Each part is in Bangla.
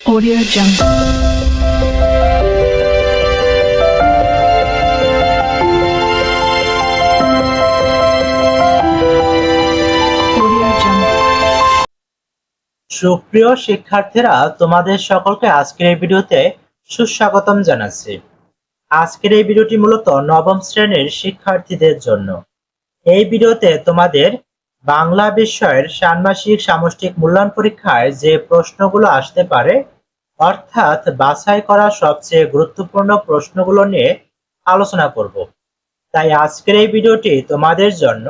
Audio Jungle. সুপ্রিয় শিক্ষার্থীরা, তোমাদের সকলকে আজকের এই ভিডিওতে সুস্বাগতম জানাচ্ছি। আজকের এই ভিডিওটি মূলত নবম শ্রেণির শিক্ষার্থীদের জন্য। এই ভিডিওতে তোমাদের বাংলা বিষয়ের ষান্মাসিক সামষ্টিক মূল্যায়ন পরীক্ষায় যে প্রশ্নগুলো আসতে পারে অর্থাৎ বাছাই করা সবচেয়ে গুরুত্বপূর্ণ প্রশ্নগুলো নিয়ে আলোচনা করব। তাই আজকের এই ভিডিওটি তোমাদের জন্য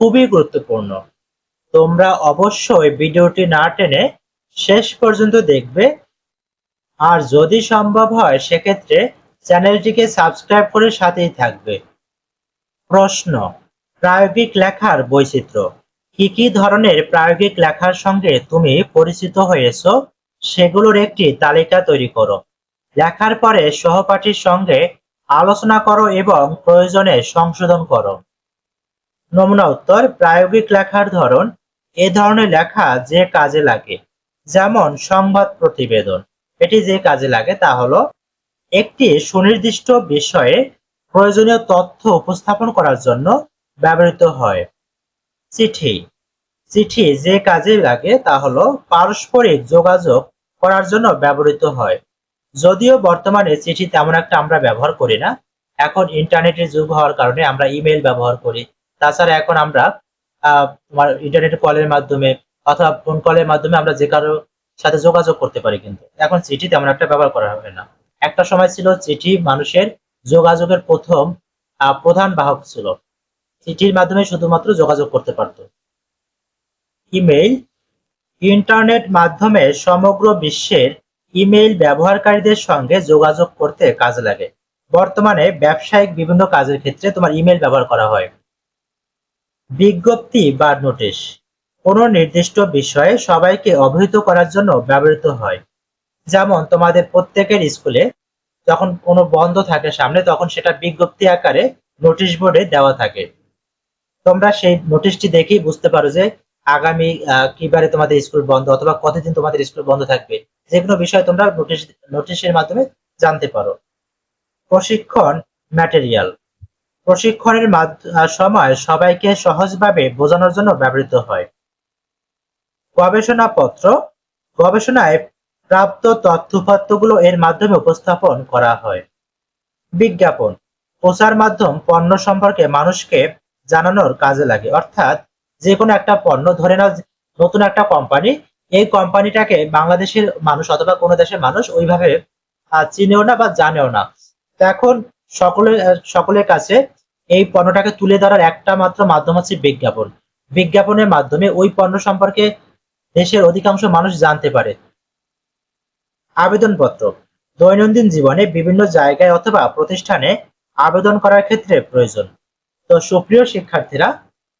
খুবই গুরুত্বপূর্ণ। তোমরা অবশ্যই ভিডিওটি না টেনে শেষ পর্যন্ত দেখবে। আর যদি সম্ভব হয়, সেক্ষেত্রে চ্যানেলটিকে সাবস্ক্রাইব করে সাথেই থাকবে। প্রশ্ন, প্রায়োগিক লেখার বৈচিত্র্য। কি কি ধরনের প্রায়োগিক লেখার সঙ্গে তুমি পরিচিত হয়েছো? সেগুলোর একটি তালিকা তৈরি করো। লেখার পরে সহপাঠীর সঙ্গে আলোচনা করো এবং প্রয়োজনে সংশোধন করো। নমুনা উত্তর, প্রায়োগিক লেখার ধরন, এ ধরনের লেখা যে কাজে লাগে, যেমন সংবাদ প্রতিবেদন। এটি যে কাজে লাগে তা হলো একটি সুনির্দিষ্ট বিষয়ে প্রয়োজনীয় তথ্য উপস্থাপন করার জন্য ব্যবহৃত হয়। চিঠি চিঠি যে কাজে লাগে তা হলো পারস্পরিক যোগাযোগ করার জন্য ব্যবহৃত হয়। যদিও বর্তমানে চিঠি তেমন একটা আমরা ব্যবহার করি না। এখন ইন্টারনেটের যুগ হওয়ার কারণে আমরা ইমেল ব্যবহার করি। তাছাড়া এখন আমরা ইন্টারনেট কলের মাধ্যমে অথবা ফোন কলের মাধ্যমে আমরা যে কারও সাথে যোগাযোগ করতে পারি কিন্তু। এখন চিঠি তেমন একটা ব্যবহার করা হবে না। একটা সময় ছিল চিঠি মানুষের যোগাযোগের প্রথম প্রধান বাহক ছিল। চিঠির মাধ্যমে শুধুমাত্র যোগাযোগ করতে পারতো। ইমেইল, ইন্টারনেট মাধ্যমে সমগ্র বিশ্বের ইমেইল ব্যবহারকারীদের সঙ্গে যোগাযোগ করতে কাজে লাগে। বর্তমানে ব্যবসায়িক বিভিন্ন কাজের ক্ষেত্রে তোমার ইমেল ব্যবহার করা হয়। বিজ্ঞপ্তি বা নোটিশ। কোনো নির্দিষ্ট বিষয়ে সবাইকে অবহিত করার জন্য ব্যবহৃত হয়। যেমন তোমাদের প্রত্যেকের স্কুলে যখন কোনো বন্ধ থাকে সামনে, তখন সেটা বিজ্ঞপ্তি আকারে নোটিশ বোর্ডে দেওয়া থাকে। তোমরা সেই নোটিশটি দেখেই বুঝতে পারো যে আগামী কিবারে তোমাদের স্কুল বন্ধ অথবা কতদিন তোমাদের স্কুল বন্ধ থাকবে, যে কোনো বিষয় তোমরা নোটিশ নোটিশের মাধ্যমে জানতে পারো। প্রশিক্ষণ ম্যাটেরিয়াল প্রশিক্ষণের সময় সবাইকে সহজভাবে বোঝানোর জন্য ব্যবহৃত হয়। গবেষণাপত্র। গবেষণায় প্রাপ্ত তথ্যপত্রগুলো এর মাধ্যমে উপস্থাপন করা হয়। বিজ্ঞাপন। প্রচার মাধ্যম পণ্য সম্পর্কে মানুষকে জানানোর কাজে লাগে। অর্থাৎ যে কোনো একটা পণ্য, ধরে নাও নতুন একটা কোম্পানি এই কোম্পানিটাকে বাংলাদেশের মানুষ অথবা কোনো দেশের মানুষ ওইভাবে চিনেও না বা জানেও না। এখন সকলে সকলের কাছে এই পণ্যটাকে তুলে ধরার একটা মাত্র মাধ্যম হচ্ছে বিজ্ঞাপন। বিজ্ঞাপনের মাধ্যমে ওই পণ্য সম্পর্কে দেশের অধিকাংশ মানুষ জানতে পারে। আবেদনপত্র। দৈনন্দিন জীবনে বিভিন্ন জায়গায় অথবা প্রতিষ্ঠানে আবেদন করার ক্ষেত্রে প্রয়োজন। তো সুপ্রিয় শিক্ষার্থীরা